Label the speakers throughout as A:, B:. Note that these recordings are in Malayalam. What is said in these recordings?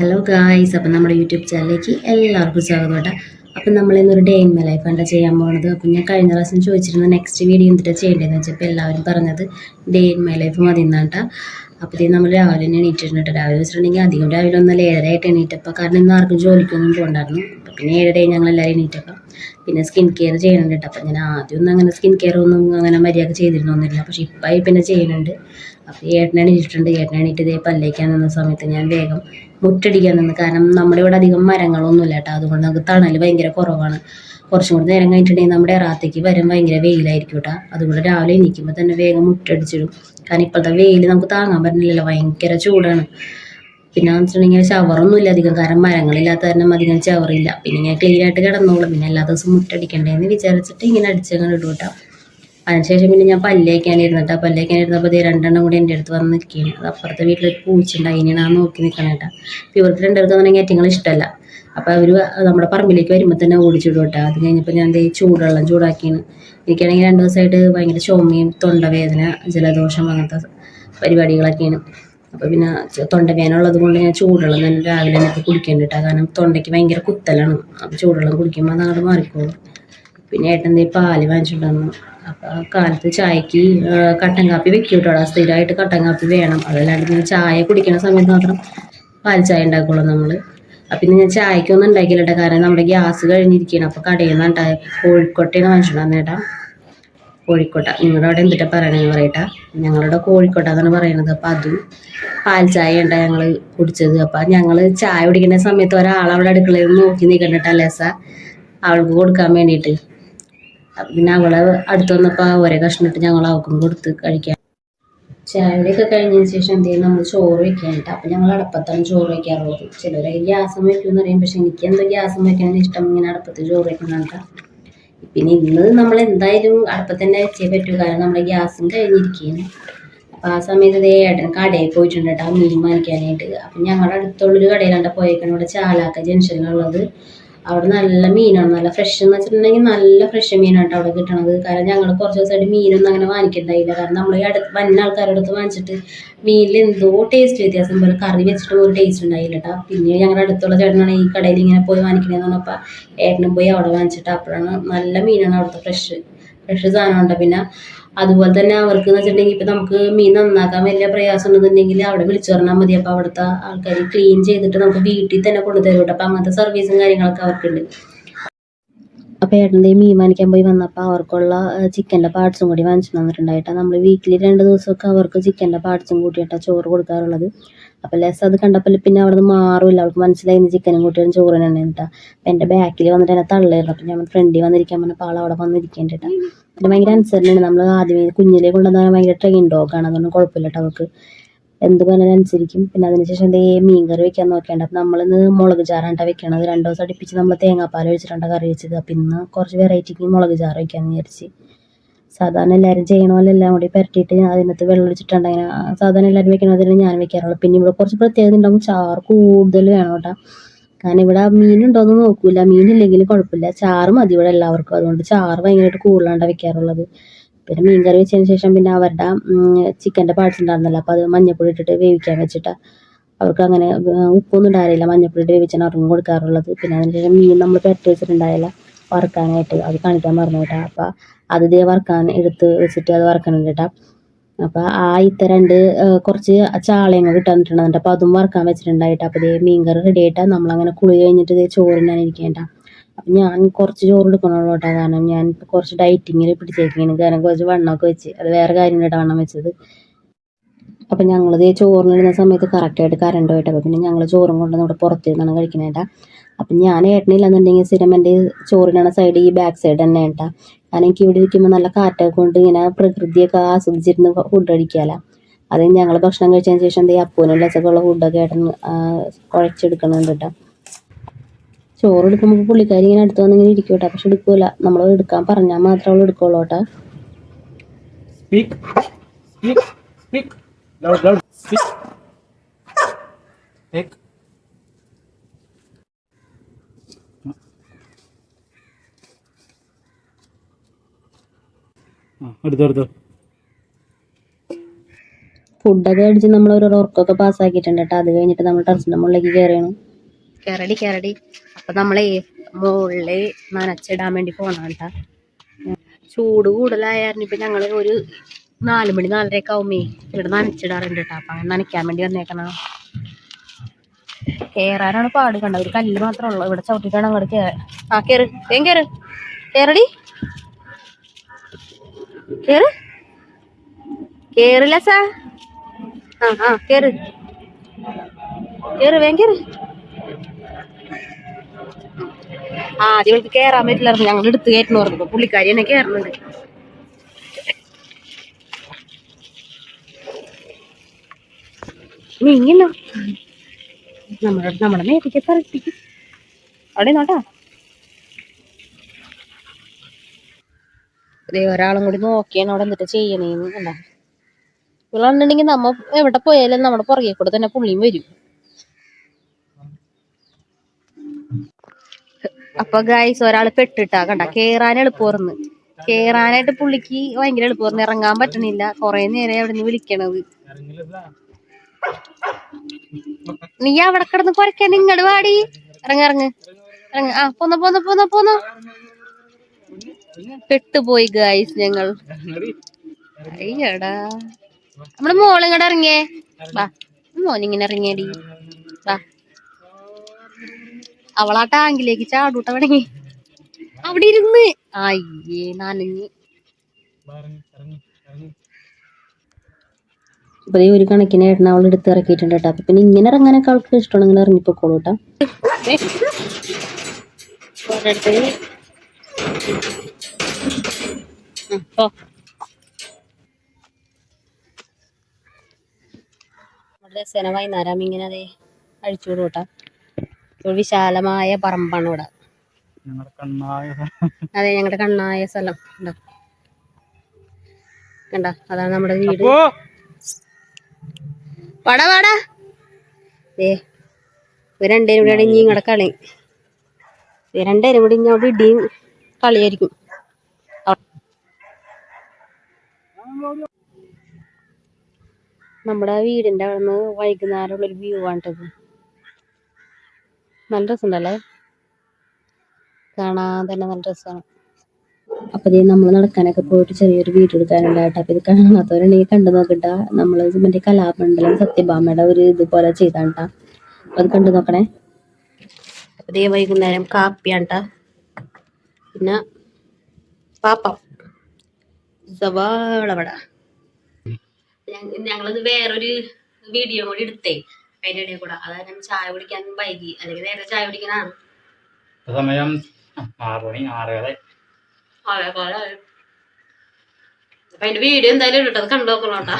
A: ഹലോ ഗായ്സ് അപ്പം നമ്മുടെ യൂട്യൂബ് ചാനലിലേക്ക് എല്ലാവർക്കും സ്വാഗതം കേട്ടോ. അപ്പം നമ്മൾ ഇന്നൊരു ഡേ ഇൻ മൈ ലൈഫ് ആണ് ചെയ്യാൻ പോകുന്നത് അപ്പം ഞാൻ കഴിഞ്ഞ പ്രാവശ്യം ചോദിച്ചിരുന്നു നെക്സ്റ്റ് വീഡിയോ എന്തിട്ടാ ചെയ്യേണ്ടതെന്ന് വെച്ചപ്പോൾ എല്ലാവരും പറഞ്ഞത് ഡേ ഇൻ മൈ ലൈഫ് മതി എന്നാണ് അപ്പോഴത്തേക്കും നമ്മൾ രാവിലെ തന്നെ എണീറ്റിട്ടുണ്ട് രാവിലെ വെച്ചിട്ടുണ്ടെങ്കിൽ അധികം രാവിലെ ഒന്നല്ല ഏഴരയായിട്ട് എണീറ്റപ്പോൾ കാരണം ഇന്ന് ആർക്കും ജോലിക്കൊന്നും പോകണ്ടായിരുന്നു അപ്പം പിന്നെ ഏഴരയായി ഞങ്ങൾ എല്ലാവരും എണീറ്റപ്പം. പിന്നെ സ്കിൻ കെയർ ചെയ്യണുണ്ട് കേട്ടോ അപ്പം ഞാൻ ആദ്യം ഒന്നും അങ്ങനെ സ്കിൻ കെയർ ഒന്നും അങ്ങനെ മര്യാദ ചെയ്തിരുന്നൊന്നുമില്ല. പക്ഷേ ഇപ്പം പിന്നെ ചെയ്യുന്നുണ്ട്. അപ്പോൾ ഏട്ടനെ എണീറ്റിട്ടുണ്ട്. ഏട്ടനെ എണീറ്റ് ഇതേ പല്ലേക്കാൻ നിന്ന സമയത്ത് ഞാൻ വേഗം മുട്ടടിക്കാൻ നിന്ന്. കാരണം നമ്മുടെ ഇവിടെ അധികം മരങ്ങളൊന്നും ഇല്ല കേട്ടോ അതുകൊണ്ട് നമുക്ക് തണൽ ഭയങ്കര കുറവാണ്. കുറച്ചും കൂടി നേരം കഴിഞ്ഞിട്ടുണ്ടെങ്കിൽ നമ്മുടെ ഇറാത്തേക്ക് വരും ഭയങ്കര വെയിലായിരിക്കും കേട്ടോ. അതുകൊണ്ട് രാവിലെ എണീക്കുമ്പോൾ തന്നെ വേഗം മുട്ടടിച്ചിടും കാരണം ഇപ്പോഴത്തെ വെയിൽ നമുക്ക് താങ്ങാൻ പറ്റുന്നില്ലല്ലോ ഭയങ്കര ചൂടാണ്. പിന്നെ വെച്ചിട്ടുണ്ടെങ്കിൽ ഷവറൊന്നും ഇല്ല അധികം കാരണം മരങ്ങളില്ലാത്ത കാരണം അധികം ചവറില്ല പിന്നെ ഇങ്ങനെ ക്ലീൻ ആയിട്ട് കിടന്നോളും. പിന്നെ എല്ലാ ദിവസവും മുട്ടടിക്കണ്ടേന്ന് വിചാരിച്ചിട്ട് ഇങ്ങനെ അടിച്ചങ്ങനെ ഇടും കേട്ടോ. അതിനുശേഷം പിന്നെ ഞാൻ പല്ലേക്കാനിരുന്നിട്ട് ആ പല്ലേക്കാനിരുന്നപ്പോൾ ദേ രണ്ടെണ്ണം കൂടി എന്റെ അടുത്ത് വന്ന് നിൽക്കുകയാണ്. അത് അപ്പുറത്തെ വീട്ടിലൊരു പൂച്ചുണ്ട് അതിനാണ് ആ നോക്കി നിൽക്കണം കേട്ടോ. ഇവർക്ക് രണ്ടുപേർക്ക് തന്നെ ഏറ്റങ്ങൾ ഇഷ്ടമല്ല. അപ്പോൾ അവർ നമ്മുടെ പറമ്പിലേക്ക് വരുമ്പോൾ തന്നെ ഓടിച്ചിടും കേട്ടോ. അത് കഴിഞ്ഞപ്പോൾ ഞാൻ എന്തേ ചൂടുവെള്ളം ചൂടാക്കിയാണ് എനിക്കാണെങ്കിൽ രണ്ട് ദിവസമായിട്ട് ഭയങ്കര ചുമയും തൊണ്ടവേദന ജലദോഷം അങ്ങനത്തെ പരിപാടികളൊക്കെയാണ്. അപ്പോൾ പിന്നെ തൊണ്ടവേദന ഉള്ളത് കൊണ്ട് ഞാൻ ചൂടുവെള്ളം തന്നെ രാവിലെ എനിക്ക് കുടിക്കേണ്ടി കേട്ടോ. കാരണം തൊണ്ടയ്ക്ക് ഭയങ്കര കുത്തലാണ്. അപ്പോൾ ചൂടുവെള്ളം കുടിക്കുമ്പോൾ അത് അങ്ങോട്ട് മാറിക്കോളും. പിന്നെ ഏട്ടൻ ദേ പാൽ വാങ്ങിച്ചിട്ടുണ്ടായിരുന്നു കാലത്ത് ചായക്ക് കട്ടൻ കാപ്പി വെക്കും കേട്ടോ സ്ഥിരമായിട്ട് കട്ടൻ കാപ്പി വേണം. അതല്ലാണ്ട് പിന്നെ ചായ കുടിക്കുന്ന സമയത്ത് മാത്രം പാൽ ചായ ഉണ്ടാക്കുള്ളൂ നമ്മൾ അപ്പം ഇന്ന് ഞാൻ ചായക്കൊന്നും ഉണ്ടാക്കിയില്ല കാരണം നമ്മുടെ ഗ്യാസ് കഴിഞ്ഞിരിക്കുകയാണ് അപ്പോൾ കടയിൽ നിന്ന് ഉണ്ടായ കോഴിക്കോട്ടയാണ് ഏട്ടാ കോഴിക്കോട്ട. നിങ്ങളുടെ അവിടെ എന്തിട്ടാ പറയണെന്ന് പറയട്ടാ. ഞങ്ങളുടെ കോഴിക്കോട്ട എന്നാണ് പറയണത്. അപ്പം അതും പാൽ ചായ ഉണ്ടാ ഞങ്ങൾ കുടിച്ചത്. അപ്പം ഞങ്ങൾ ചായ കുടിക്കുന്ന സമയത്ത് ഒരാളവിടെ അടുക്കളയിൽ നോക്കി നിൽക്കണ്ടിട്ടല്ലേ സാ അവൾക്ക് കൊടുക്കാൻ വേണ്ടിയിട്ട്. പിന്നെ അവളെ അടുത്ത് വന്നപ്പോൾ ഒരേ കഷ്ണിട്ട് ഞങ്ങൾ അവൾക്കും കൊടുത്ത് കഴിക്കാൻ. ചായയുടെയൊക്കെ കഴിഞ്ഞതിന് ശേഷം എന്ത് നമ്മൾ ചോറ് വെക്കാനായിട്ട് അപ്പം ഞങ്ങൾ അടപ്പത്താണ് ചോറ് വെക്കാറുള്ളത്. ചിലരൊക്കെ ഗ്യാസും വയ്ക്കുമെന്ന് പറയും. പക്ഷെ എനിക്ക് എന്തോ ഗ്യാസും വെക്കാൻ ഇഷ്ടം? ഇങ്ങനെ അടപ്പത്ത് ചോറ് വെക്കുന്നുണ്ട് പിന്നെ ഇന്ന് നമ്മൾ എന്തായാലും അടുപ്പത്തന്നെ വെച്ചേ പറ്റൂ. കാരണം നമ്മുടെ ഗ്യാസും കഴിഞ്ഞിരിക്കുകയാണ്. അപ്പം ആ സമയത്ത് ഇതേ ഏട്ടൻ കടയിൽ പോയിട്ടുണ്ട് കേട്ടോ. മീൻ വാങ്ങിക്കാനായിട്ട്. അപ്പം ഞങ്ങളുടെ അടുത്തുള്ളൊരു കടയിലാണ്ട് പോയേക്കണം ഇവിടെ ചാലാക്ക ജംഗ്ഷനിലുള്ളത്. അവിടെ നല്ല മീനാണ് നല്ല ഫ്രഷ് എന്ന് വെച്ചിട്ടുണ്ടെങ്കിൽ നല്ല ഫ്രഷ് മീനാണ് അവിടെ കിട്ടണത്. കാരണം ഞങ്ങൾ കുറച്ച് ദിവസമായിട്ട് മീനൊന്നും അങ്ങനെ വാങ്ങിക്കണ്ടായില്ല. കാരണം നമ്മൾ ഈ അടുത്ത് വന്ന ആൾക്കാരുടെ അടുത്ത് വാങ്ങിച്ചിട്ട് മീനിൽ എന്തോ ടേസ്റ്റ് വ്യത്യാസം. പോലെ കറി വെച്ചിട്ട് ഒരു ടേസ്റ്റ് ഉണ്ടായില്ല കേട്ടോ പിന്നെ ഞങ്ങളുടെ അടുത്തുള്ള ചേട്ടനാണ് ഈ കടയിൽ ഇങ്ങനെ പോയി വാങ്ങിക്കണേന്ന് പറഞ്ഞപ്പോൾ ഏട്ടനും പോയി അവിടെ വാങ്ങിച്ചിട്ട് അപ്പോഴാണ് നല്ല മീനാണ് അവിടുത്തെ ഫ്രഷ് ഫ്രഷ് സാധനം ഉണ്ട് പിന്നെ അതുപോലെ തന്നെ അവർക്ക് എന്ന് വെച്ചിട്ടുണ്ടെങ്കിൽ ഇപ്പം നമുക്ക് മീൻ നന്നാക്കാൻ വലിയ പ്രയാസം ഉണ്ടെന്നുണ്ടെങ്കിൽ അവിടെ വിളിച്ചു പറഞ്ഞാൽ മതി. അപ്പോൾ അവിടുത്തെ ആൾക്കാർ ക്ലീൻ ചെയ്തിട്ട് നമുക്ക് വീട്ടിൽ തന്നെ കൊണ്ടുതരും കേട്ടോ. അപ്പം അങ്ങനത്തെ സർവീസും കാര്യങ്ങളൊക്കെ അവർക്കുണ്ട്. അപ്പോൾ ഏട്ടന്റെ മീൻ വാങ്ങിക്കാൻ പോയി വന്നപ്പോൾ അവർക്കുള്ള ചിക്കന്റെ പാർട്സും കൂടി വാങ്ങിച്ചു തന്നിട്ടുണ്ടായിട്ട് നമ്മൾ വീക്കിലി രണ്ട് ദിവസമൊക്കെ അവർക്ക് ചിക്കന്റെ പാർട്സും കൂട്ടിയിട്ടാണ് ചോറ് കൊടുക്കാറുള്ളത്. അപ്പോൾ ലെസ് അത് കണ്ടപ്പോൾ പിന്നെ അവിടെ നിന്ന് മാറില്ല അവൾക്ക് മനസ്സിലായി ചിക്കനും കൂട്ടിയാണ് ചോറ് കേട്ടോ. അപ്പം എന്റെ ബാക്കിൽ വന്നിട്ട് എന്നെ തള്ളായിരുന്നു. അപ്പം ഞാൻ ഫ്രണ്ടിൽ വന്നിരിക്കാൻ പറഞ്ഞപ്പോൾ ആൾ അവിടെ വന്നിരിക്കേണ്ട കേട്ടോ. പിന്നെ ഭയങ്കര അനുസരണയാണ് നമ്മൾ ആദ്യമേ കുഞ്ഞിലെ കൊണ്ടുവന്നാൽ ഭയങ്കര ട്രെയിൻ ഡോഗാണ് അതൊന്നും കുഴപ്പമില്ല കേട്ടോ അവൾക്ക്. എന്ത് പറഞ്ഞാലും അനുസരിക്കും. പിന്നെ അതിനുശേഷം എന്തേ കറി വെക്കാൻ നോക്കേണ്ട അപ്പം നമ്മളിന്ന് മുളക് ചാറാണ്ട വെക്കണത്. രണ്ട് ദിവസം അടുപ്പിച്ച് നമ്മൾ തേങ്ങാപ്പാൽ ഒഴിച്ചിട്ടാണ് കറി വെച്ചത്. അപ്പം ഇന്ന് കുറച്ച് വെറൈറ്റിക്ക് മുളക് ചാറ് വെക്കാമെന്ന് വിചാരിച്ച്. സാധാരണ എല്ലാവരും ചെയ്യണ പോലെ എല്ലാം കൂടി പരട്ടിയിട്ട് അതിനകത്ത് വെള്ളം ഒഴിച്ചിട്ടുണ്ട് അങ്ങനെ സാധാരണ എല്ലാവരും വെക്കണ അതിന് ഞാൻ വെക്കാറുള്ളൂ പിന്നെ ഇവിടെ കുറച്ച് പ്രത്യേകത ഉണ്ടാകും ചാറ് കൂടുതൽ വേണം കേട്ടോ കാരണം ഇവിടെ മീനുണ്ടോയെന്ന് നോക്കൂല. മീനില്ലെങ്കിൽ കുഴപ്പമില്ല. ചാറ് മതി ഇവിടെ എല്ലാവർക്കും. അതുകൊണ്ട് ചാറ് ഭയങ്കരമായിട്ട് കൂടുതലാണ് വെക്കാറുള്ളത് പിന്നെ മീൻ കറി വെച്ചതിന് ശേഷം പിന്നെ അവരുടെ ചിക്കന്റെ പാർട്സ് ഉണ്ടായിരുന്നല്ലോ. അപ്പോൾ അത് മഞ്ഞപ്പൊടി ഇട്ടിട്ട് വേവിക്കാൻ വെച്ചിട്ട്. അവർക്ക് അങ്ങനെ ഉപ്പൊന്നും ഉണ്ടായില്ല മഞ്ഞപ്പൊടി ഇട്ട് വേവിച്ചാണ് അവർക്ക് കൊടുക്കാറുള്ളത്. പിന്നെ അതിന് ശേഷം മീൻ നമ്മൾ പെരട്ടി വെച്ചിട്ടുണ്ടായില്ല. വറുക്കാനായിട്ട്. അത് കാണിക്കാൻ മറന്നു കേട്ടോ അപ്പോൾ അത് ഇതേ വറുക്കാൻ എടുത്ത് വെച്ചിട്ട് അത് വറക്കണം കേട്ടോ അപ്പോൾ ആ ഇത്തരണ്ട് കുറച്ച് ചാളയും കൂടി ഇട്ട് തന്നിട്ടുണ്ടായിരുന്നു അപ്പോൾ അതും വറുക്കാൻ വെച്ചിട്ടുണ്ടായിട്ട്. അപ്പോൾ ഇതേ മീൻ കറി റെഡി അങ്ങനെ നമ്മളങ്ങനെ കുളി കഴിഞ്ഞിട്ട് ഇതേ ചോറിനാണ് ഇരിക്കേണ്ട. അപ്പം ഞാൻ കുറച്ച് ചോറ് എടുക്കണുള്ളൂ കേട്ടോ. കാരണം ഞാൻ കുറച്ച് ഡയറ്റിങ്ങിൽ പിടിച്ചേക്കുന്നു കാരണം കുറച്ച് വണ്ണമൊക്കെ വെച്ച്. അത് വേറെ കാര്യം കേട്ടോ വണ്ണം വെച്ചത്. അപ്പം ഞങ്ങളിത് ചോറിനിടുന്ന സമയത്ത് കറക്റ്റായിട്ട് കറണ്ട് പോയിട്ട്. അപ്പോൾ പിന്നെ ഞങ്ങൾ ചോറും കൊണ്ടുവന്ന് ഇവിടെ പുറത്തിരുന്നാണ് കഴിക്കുന്നേട്ടാ അപ്പം ഞാൻ ഏട്ടനില്ലെന്നുണ്ടെങ്കിൽ സ്ഥിരം എന്റെ ചോറിനാണ് സൈഡ് ഈ ബാക്ക് സൈഡ് തന്നെ കേട്ടാ. കാരണം എനിക്ക് ഇവിടെ ഇരിക്കുമ്പോൾ നല്ല കാറ്റൊക്കെ കൊണ്ട് ഇങ്ങനെ പ്രകൃതിയൊക്കെ ആസ്വദിച്ചിരുന്ന് ഫുഡ് കഴിക്കാമല്ലോ അത് ഞങ്ങൾ ഭക്ഷണം കഴിച്ചതിന് ശേഷം എന്തെങ്കിലും അപ്പൂനും ലച്ചൊക്കെയുള്ള ഫുഡൊക്കെ ഏട്ടൻ കുഴച്ചെടുക്കണം കേട്ടോ ചോറ് എടുക്കുമ്പോൾ പുള്ളിക്കാരി ഇങ്ങനെ അടുത്ത് വന്ന് ഇങ്ങനെ ഇരിക്കും കേട്ടോ പക്ഷെ എടുക്കൂല. നമ്മൾ എടുക്കാൻ പറഞ്ഞാൽ മാത്രം അവൾ എടുക്കുള്ളൂ കേട്ടോ. ഫുഡൊക്കെ അടിച്ച് നമ്മൾ ഓരോ ഉറക്കമൊക്കെ പാസ്സാക്കിയിട്ടുണ്ട് കേട്ടോ. അത് കഴിഞ്ഞിട്ട് നമ്മൾ ടെറസിന്റെ മുകളിലേക്ക് കയറിയാണ് കയറടി കയറടി അപ്പൊ നമ്മളെ മുകളിൽ നനച്ചിടാൻ വേണ്ടി പോകണം കേട്ടാ. ചൂട് കൂടുതലായിരുന്നു ഇപ്പൊ ഞങ്ങൾ ഒരു നാല് മണി നാലരയൊക്കെ ആവുമ്പേ ഇവിടെ നനച്ചിടാറുണ്ട് കേട്ടോ. അപ്പൊ അങ്ങനെ നനയ്ക്കാൻ വേണ്ടി വന്നേക്കണ കേറാനാണ് പാട്. കണ്ട? ഒരു കല്ല് മാത്രമേ ഉള്ളൂ. ഇവിടെ ചവിട്ടിട്ടാണ് അങ്ങോട്ട് കേറാൻ. ആ കേറ്. വേഗം കേറ്. കേറടി. കേറ്. കേറില്ല സാ. ആ ആ കേറ്. കേറ് വേഗം കേറ്. ആ ഇവൾക്ക് കേറാൻ പറ്റില്ലായിരുന്നു. ഞങ്ങൾ എടുത്ത് കയറ്റുന്നു പറഞ്ഞു പുള്ളിക്കാരി തന്നെ കയറുന്നുണ്ട് നീങ്ങില്ല നമ്മുടെ നമ്മുടെ മേത്തേക്ക് പറപ്പിക്കും അവിടെ നോട്ടാ ഒരാളും കൂടി നോക്കിയാണ് അവിടെ എന്നിട്ട് ചെയ്യണേന്ന് കണ്ട? ഇവളുണ്ടെങ്കിൽ നമ്മ എവിടെ പോയാലും നമ്മുടെ പുറകെ കൂടെ തന്നെ പുള്ളിയും വരും. അപ്പൊ ഗായ്സ് ഒരാൾ പെട്ടിട്ടാ കണ്ട? കേറാൻ എളുപ്പമായിരുന്നു. കേറാനായിട്ട് പുള്ളിക്ക് ഭയങ്കര എളുപ്പമായിരുന്നു. ഇറങ്ങാൻ പറ്റണില്ല. കൊറേ നേരം അവിടെ നിന്ന് വിളിക്കണത്. നീ അവിടെ കിടന്ന് കുറയ്ക്കാൻ ഇങ്ങട് വാടി. ഇറങ്ങ ഇറങ്ങ്. ഇറങ്ങ. ആ പോന്ന പോന്ന പോന്ന പോന്ന. പെട്ടുപോയി ഗായ്സ് ഞങ്ങൾ. അയ്യടാ. നമ്മുടെ മോൾ ഇങ്ങടെ ഇറങ്ങിയേ. വാ മോനിങ്ങനെ ഇറങ്ങിയടി. വാ. അവളാ ടാങ്കിലേക്ക് ചാടൂട്ട തുടങ്ങി അവിടെ ഇരുന്ന്. അയ്യേ നനഞ്ഞ്. ഇപ്പൊ ഒരു കണക്കിന് ഏട്ടൻ അവൾ എടുത്ത് ഇറക്കിയിട്ടുണ്ട് കേട്ടോ. അപ്പൊ പിന്നെ ഇങ്ങനെ ഇറങ്ങാനൊക്കെ അവൾക്ക് ഇഷ്ടമാണെങ്കിൽ ഇറങ്ങിപ്പോക്കോളൂ കേട്ടോ. പോ. നമ്മുടെ സെനവായി നരം ഇങ്ങനെ അതെ അഴിച്ചുവിടും കേട്ടോ. ഒരു വിശാലമായ പറമ്പാണ് ഇവിടെ. അതെ ഞങ്ങളുടെ കണ്ണായ സ്ഥലം. ഉണ്ടോ കണ്ട? അതാണ് നമ്മുടെ വീട്. വാടാ വാടാ. ഏ രണ്ടേരും കൂടി ഇനി ഇങ്ങടെ കളി. രണ്ടേരും കൂടി ഇങ്ങോട്ട് ഇടിയും കളിയായിരിക്കും. നമ്മുടെ വീടിന്റെ അവിടെ നിന്ന് വൈകുന്നേരമുള്ളൊരു വ്യൂ ആണിട്ടത് നല്ല രസമുണ്ടല്ലേ? കാണാൻ തന്നെ നല്ല രസമാണ്. അപ്പൊ ഇത് നമ്മൾ നടക്കാനൊക്കെ പോയിട്ട് ചെറിയൊരു വീട് എടുക്കാനുണ്ടായിട്ട് അപ്പൊ ഇത് കാണാത്തവരുണ്ടെങ്കിൽ കണ്ടു നോക്കട്ട. നമ്മൾ മറ്റേ കലാമണ്ഡലം സത്യഭാമയുടെ ഒരു ഇതുപോലെ ചെയ്താണ്ട അത് കണ്ടു നോക്കണേ. അപ്പൊ ഇതേ വൈകുന്നേരം കാപ്പിയാണ്ട പിന്നെ പാപ്പം. സവാളവട. ഞങ്ങളത് വേറൊരു വീഡിയോ കൂടി എടുത്തേ. അതിന്റെ ഇടയിൽ കൂടെ. അതായത് ചായ കുടിക്കാൻ വൈകി. അല്ലെങ്കിൽ നേരെ ചായ കുടിക്കാനാണ്
B: സമയം ആറ് മണി
A: അതെ പോലെ അപ്പൊ അതിന്റെ വീഡിയോ എന്തായാലും ഇട്ടത് കണ്ടു നോക്കണം കേട്ടാ.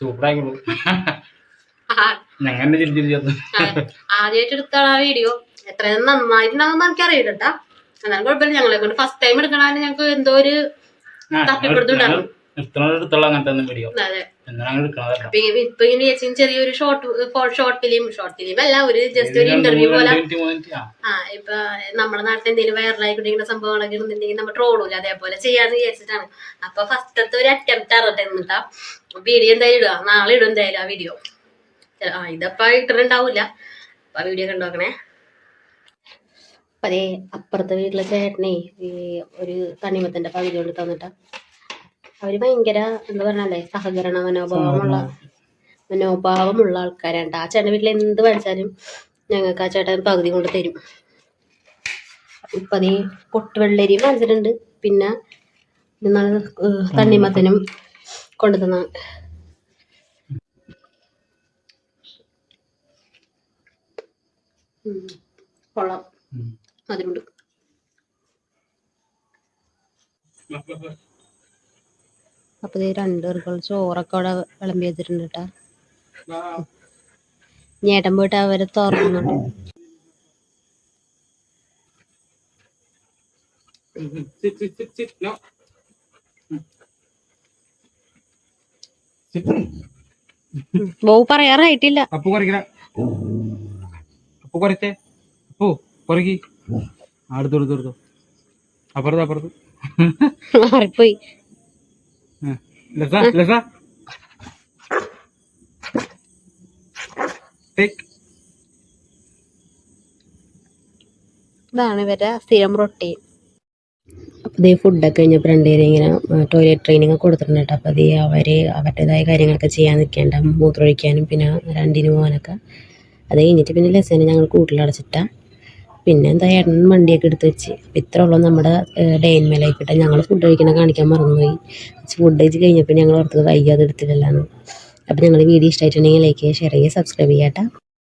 B: സൂപ്പറായിക്കോളൂ. ഞങ്ങൾ
A: ആദ്യമായിട്ട് എടുത്താണ് ആ വീഡിയോ എത്ര നന്നായിട്ടുണ്ടാകുന്ന എനിക്കറിയില്ല കേട്ടാ. എന്നാലും കുഴപ്പമില്ല. ഞങ്ങളെ കൊണ്ട് ഫസ്റ്റ് ടൈം എടുക്കണാലും ഞങ്ങൾക്ക് എന്തോ ഒരു ചെറിയൊരു short short film short film അല്ല ഒരു ജസ്റ്റ് ഒരു ഇന്റർവ്യൂ പോലെ. ആ. ഇപ്പൊ നമ്മുടെ നാട്ടിൽ എന്തെങ്കിലും വൈറലായിക്കൊണ്ടിരിക്കുന്ന സംഭവങ്ങളൊക്കെ ഇരുന്നുണ്ടെങ്കിൽ നമ്മൾ ട്രോളൂല അതേപോലെ ചെയ്യാന്ന് വിചാരിച്ചിട്ടാണ്. അപ്പൊ ഫസ്റ്റത്തെ ഒരു അറ്റംപ്റ്റ് ആറട്ടെ എന്നിട്ടാ വീഡിയോ എന്തായാലും ഇടുക. നാളെ ഇടും എന്തായാലും ആ വീഡിയോ ആ ഇതപ്പ ഇട്ടിട്ടുണ്ടാവൂല. അപ്പൊ വീഡിയോ കണ്ടോക്കണേ. അപ്പൊ അപ്പുറത്തെ വീട്ടിലെ ചേട്ടനെ ഈ ഒരു തണ്ണിമത്തന്റെ പകുതി കൊണ്ട് തന്നിട്ടാ. അവർ ഭയങ്കര എന്താ പറഞ്ഞല്ലേ സഹകരണ മനോഭാവമുള്ള മനോഭാവമുള്ള ആൾക്കാരാണ്. ആ ചേട്ടന്റെ വീട്ടിൽ എന്ത് വാങ്ങിച്ചാലും ഞങ്ങൾക്ക് ആ ചേട്ടൻ പകുതി കൊണ്ട് തരും. ഇപ്പം അതേ പൊട്ടുവെള്ളരി വാങ്ങിച്ചിട്ടുണ്ട് പിന്നെ തണ്ണിമത്തനും കൊണ്ടുതന്ന കൊള്ളാം. അതിലുണ്ട് അപ്പൊ ഇത് രണ്ട് പേർക്കുള്ള ചോറൊക്കെ അവിടെ വിളമ്പി വെച്ചിട്ടുണ്ട് കേട്ടാ ഞേട്ടൻ പോയിട്ട് അവരെ തുറന്നുണ്ട് ബോ പറയാറായിട്ടില്ല.
B: അപ്പു കുറയ്ക്കണ. അപ്പു കുറച്ചേ അപ്പു കുറയ്ക്ക്. അടുത്തു എടുത്തു എടുത്തു അപ്പുറത്ത് അപ്പുറത്ത്.
A: മാറിപ്പോയി.
B: ലസ ലസ.
C: ഇതാണ് ഇവരുടെ സ്ഥിരം റൊട്ടീൻ
D: അപ്പോൾ ഇതേ ഫുഡൊക്കെ കഴിഞ്ഞപ്പോൾ രണ്ടുപേരും ഇങ്ങനെ ടോയ്ലറ്റ് ട്രെയിനിങ് കൊടുത്തിട്ടുണ്ട് കേട്ടോ. അപ്പോൾ അതേ അവർ അവരുടേതായ കാര്യങ്ങളൊക്കെ ചെയ്യാൻ നിൽക്കേണ്ട മൂത്രമൊഴിക്കാനും പിന്നെ രണ്ടിന് പോകാനൊക്കെ. അത് കഴിഞ്ഞിട്ട് പിന്നെ ലെസന് ഞങ്ങൾ കൂട്ടിലടച്ചിട്ടാ പിന്നെ എന്താ ഏട്ടൻ വണ്ടിയൊക്കെ എടുത്ത് വെച്ച്. അപ്പം ഇത്ര ഉള്ളൂ നമ്മുടെ ഡേ ഇൻ മൈ ഞങ്ങൾ ഫുഡ് കഴിക്കണ കാണിക്കാൻ മറന്നുപോയി. ഫുഡ് കഴിച്ച് കഴിഞ്ഞപ്പോൾ ഞങ്ങൾ ഓർത്തത് വൈകി അത് എടുത്തില്ലല്ലോ അപ്പോൾ വീഡിയോ ഇഷ്ടമായിട്ടുണ്ടെങ്കിൽ ലൈക്ക് ചെയ്യുക ഷെയർ ചെയ്യുക സബ്സ്ക്രൈബ് ചെയ്യാം